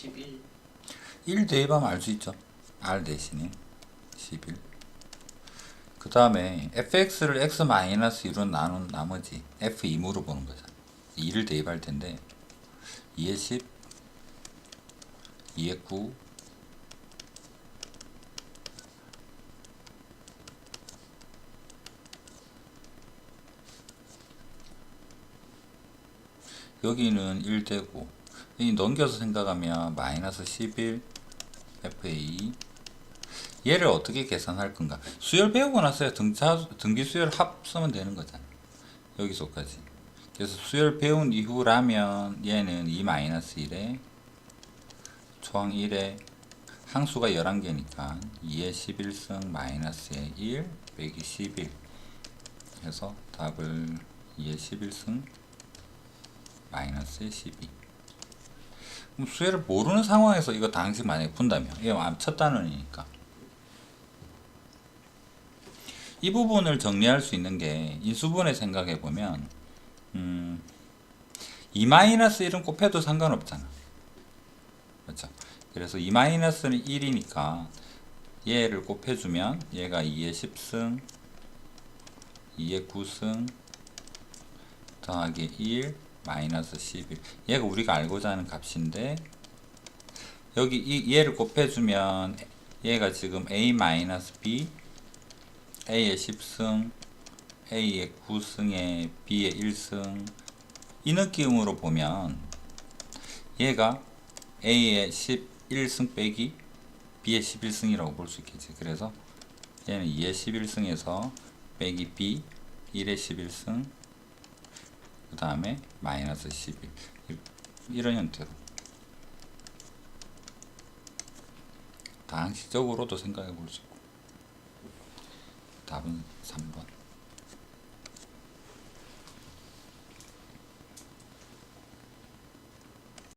11 1 대입하면 알 수 있죠. R 대신에 11. 그 다음에 fx를 x-2로 나눈 나머지 f2으로 보는 거잖아. 2를 대입할 텐데 2에 10, 2에 9, 여기는 1 되고 이 넘겨서 생각하면 마이너스 11 FA 얘를 어떻게 계산할 건가? 수열 배우고 나서야 등차, 등기 수열 합 쓰면 되는 거잖아. 여기서까지. 그래서 수열 배운 이후라면 얘는 2 마이너스 1에 초항 1에 항수가 11개니까 2의 11승 마이너스의 1 빼기 11 해서 답을 2의 11승 마이너스의 12 그럼 수혜를 모르는 상황에서 이거 당시 만약에 푼다면 이게 첫 단원이니까. 이 부분을 정리할 수 있는 게 인수분해 생각해 보면 음, 2-1은 곱해도 상관없잖아. 그렇죠? 그래서 2-는 1이니까 얘를 곱해주면 얘가 2의 10승 2의 9승 더하기 1 마이너스 11 얘가 우리가 알고자 하는 값인데 여기 이 얘를 곱해주면 얘가 지금 a 마이너스 b a의 10승 a의 9승에 b의 1승. 이 느낌으로 보면 얘가 a의 11승 빼기 b의 11승이라고 볼 수 있겠지. 그래서 얘는 2의 11승에서 빼기 b 1의 11승 그 다음에 마이너스 11 이런 형태로. 당시적으로도 생각해 볼 수 있고. 답은 3번